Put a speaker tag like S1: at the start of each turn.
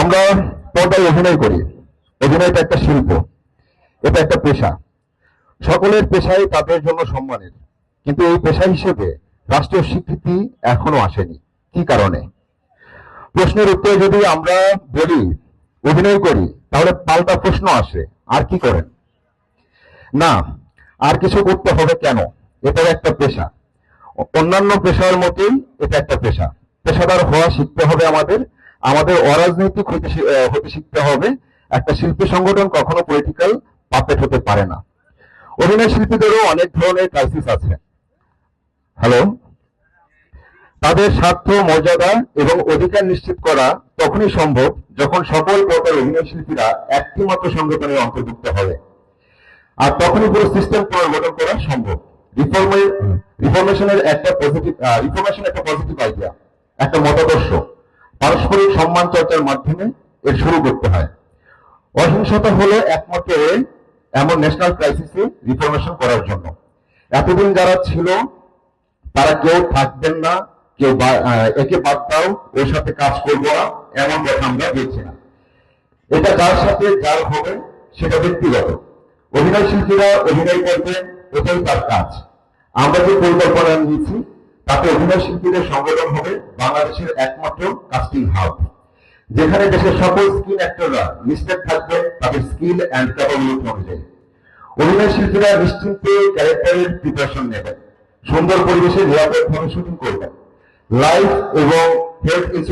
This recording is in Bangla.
S1: আমরা পর্দায় অভিনয় করি। অভিনয়টা একটা শিল্প, এটা একটা পেশা। সকলের পেশাই তাদের জন্য সম্মানের। কিন্তু এই পেশা হিসেবে রাষ্ট্রীয় স্বীকৃতি এখনও আসেনি। কি কারণে? প্রশ্নের উত্তরে যদি আমরা বলি, অভিনয় করি, তাহলে পাল্টা প্রশ্ন আসে, আর কি করেন? না, আর কিছু করতে হবে কেন? এটা একটা পেশা। অন্যান্য পেশার মতোই এটা একটা পেশা। পেশাদার হওয়া শিখতে হবে আমাদের আমাদের অরাজনৈতিক হতে হতে শিখতে হবে। একটা শিল্পী সংগঠন কখনো পলিটিক্যাল পাপেট হতে পারে না। অভিনয় শিল্পীদেরও অনেক ধরনের ক্রাইসিস আছে। হ্যালো তাদের স্বার্থ মর্যাদা এবং অধিকার নিশ্চিত করা তখনই সম্ভব যখন সকল প্রকার অভিনয় শিল্পীরা একটি মাত্র সংগঠনে অন্তর্ভুক্ত হবে। আর তখনই পুরো সিস্টেম পুনর্গঠন করা সম্ভব। রিফরমেশনের একটা পজিটিভ রিফরমেশন একটা পজিটিভ আইডিয়া একটা মতাদর্শ। পারস্পরিক সম্মান চর্চার মাধ্যমে এর শুরু করতে হয়। অহিংসতা হলো একমাত্র এমন ন্যাশনাল ক্রাইসিসে রিফরমেশন করার জন্য। এতদিন যারা ছিল, তারা কেউ থাকবেন না, কেউ একে বাদ দাও ওর সাথে কাজ করব না, এমন কথা আমরা দেখছি না। এটা যার সাথে যার হবে, সেটা ব্যক্তিগত। অভিনয় শিল্পীরা অভিনয় করবেন এটাই তার কাজ। আমরা যে পরিকল্পনা নিয়েছি তাতে অভিনয় শিল্পীদের সংগঠন হবে বাংলাদেশের একমাত্র কাস্টিং হাব যেখানে দেশের সকল স্কিল অ্যাক্টররা লিস্টেড থাকবে তাদের স্কিল অ্যান্ড ক্যাপাবিলিটি অনুযায়ী। অভিনয় শিল্পীরা নিশ্চিন্তে ক্যারেক্টারের প্রিপারেশন নেবেন, সুন্দর পরিবেশে নিরাপদভাবে শুটিং করবেন। লাইফ এবং হেলথ ইন্স্যুরেন্স